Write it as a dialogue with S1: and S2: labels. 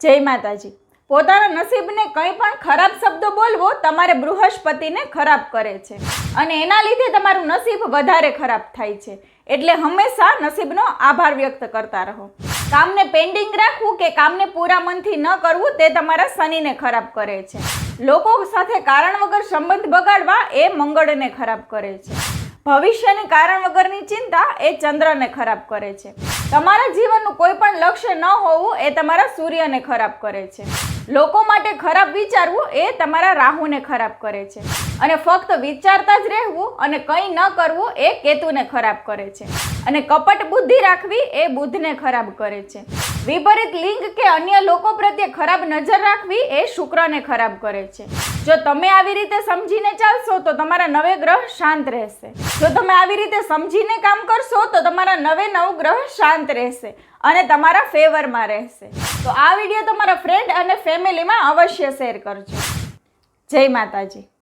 S1: જય માતાજી. પોતાના નસીબને કંઈ પણ ખરાબ શબ્દો બોલવો તમારે બૃહસ્પતિને ખરાબ કરે છે. અને એના લીધે તમારું નસીબ વધારે ખરાબ થાય છે. એટલે હંમેશા નસીબનો આભાર વ્યક્ત કરતા રહો. કામને પેન્ડિંગ રાખવું કે કામને પૂરા મનથી ન કરવું તે તમારા શનિને ખરાબ કરે છે. લોકો સાથે કારણ વગર સંબંધ બગાડવા એ મંગળને ખરાબ કરે છે. ભવિષ્યની કારણ વગરની ચિંતા એ ચંદ્રને ખરાબ કરે છે. તમારા જીવનનું કોઈ પણ લક્ષ્ય ન હોવું એ તમારા સૂર્યને ખરાબ કરે છે. લોકો માટે ખરાબ વિચારવું એ તમારા રાહુને ખરાબ કરે છે. અને ફક્ત વિચારતા જ રહેવું અને કંઈ ન કરવું એ કેતુને ખરાબ કરે છે. અને કપટ બુદ્ધિ રાખવી એ બુદ્ધને ખરાબ કરે છે. વિપરીત લિંગ કે અન્ય લોકો પ્રત્યે ખરાબ નજર રાખવી એ શુક્રને ખરાબ કરે છે. જો તમે આવી રીતે સમજીને ચાલશો તો તમારા નવે ગ્રહ શાંત રહેશે. જો તમે આવી રીતે સમજીને કામ કરશો તો તમારા નવે નવ ગ્રહ શાંત રહેશે અને તમારા ફેવરમાં રહેશે. તો આ વીડિયો તમારા ફ્રેન્ડ અને ફેમિલીમાં અવશ્ય શેર કરજો. જય માતાજી.